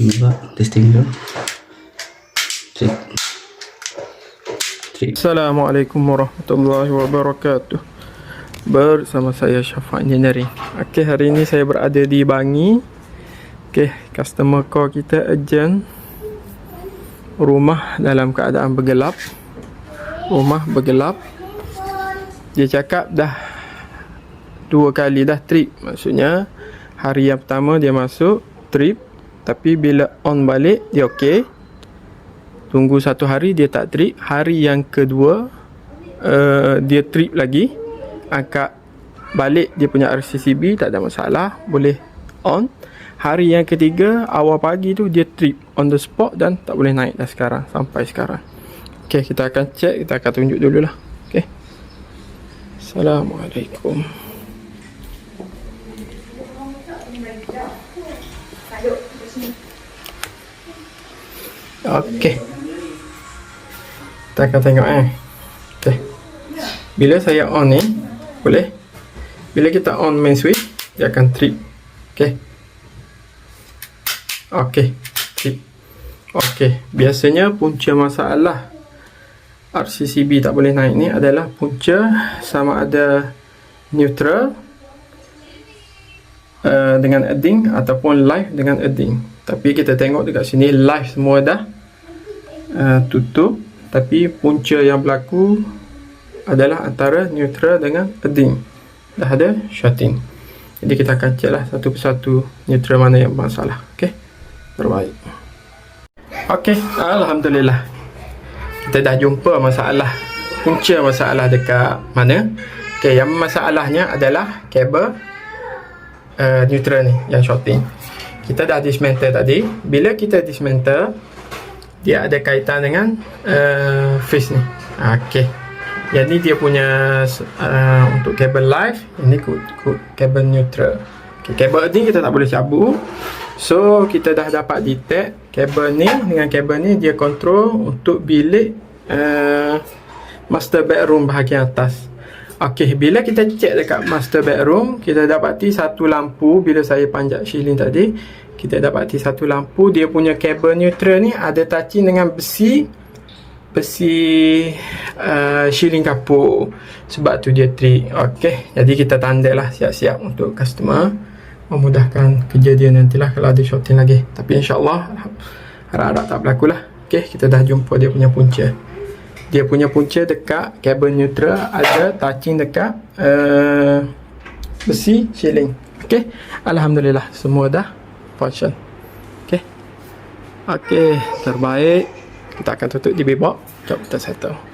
Coba testing dulu. Trip. Trip. Assalamualaikum warahmatullahi wabarakatuh. Bersama saya Syafa Engineering. Okey, hari ini saya berada di Bangi. Okey, customer call kita urgent. Rumah dalam keadaan bergelap. Rumah bergelap. Dia cakap dah Dua kali dah trip. Maksudnya Hari yang pertama dia masuk Trip Tapi bila on balik Dia okey. Tunggu satu hari dia tak trip. Hari yang kedua uh, Dia trip lagi. Angkat balik dia punya RCCB Tak ada masalah. Boleh on. Hari yang ketiga Awal pagi tu dia trip On the spot Dan tak boleh naik dah sekarang Sampai sekarang. Okay kita akan check Kita akan tunjuk dululah. Okay Assalamualaikum Okay kita akan tengok eh. Okay Bila saya on ni Boleh? Bila kita on main switch Dia akan trip. Okay Okay Trip. Okay Biasanya punca masalah RCCB tak boleh naik ni adalah punca sama ada neutral uh, dengan edding ataupun live dengan edding. Tapi kita tengok dekat sini live semua dah uh, tutup tapi punca yang berlaku adalah antara neutral dengan edding. Dah ada shutting. Jadi kita akan check lah satu persatu neutral mana yang bermasalah. Okey. Terbaik. Okey, alhamdulillah. Kita dah jumpa masalah punca masalah dekat mana. Okey, yang masalahnya adalah kabel uh, neutral ni yang shorting. Kita dah dismantle tadi. Bila kita dismantle dia ada kaitan dengan uh, fuse ni. Okey. Yang ni dia punya uh, untuk kabel live, ini kabel neutral. Okay, kabel ni kita tak boleh cabut. So, kita dah dapat detect kabel ni dengan kabel ni dia control untuk bilik uh, master bedroom bahagian atas. Okey, bila kita check dekat master bedroom, kita dapati satu lampu bila saya panjat shielding tadi, kita dapati satu lampu dia punya kabel neutral ni ada touching dengan besi besi uh, shielding kapur sebab tu dia trik Okey, jadi kita tandalah siap-siap untuk customer memudahkan kerja dia nantilah kalau ada shorting lagi. Tapi insyaAllah harap-harap tak berlaku lah. Ok kita dah jumpa dia punya punca dia punya punca dekat kabel neutral ada touching dekat uh, besi shielding ok Alhamdulillah semua dah function. Ok ok terbaik. Kita akan tutup di bebok jom kita settle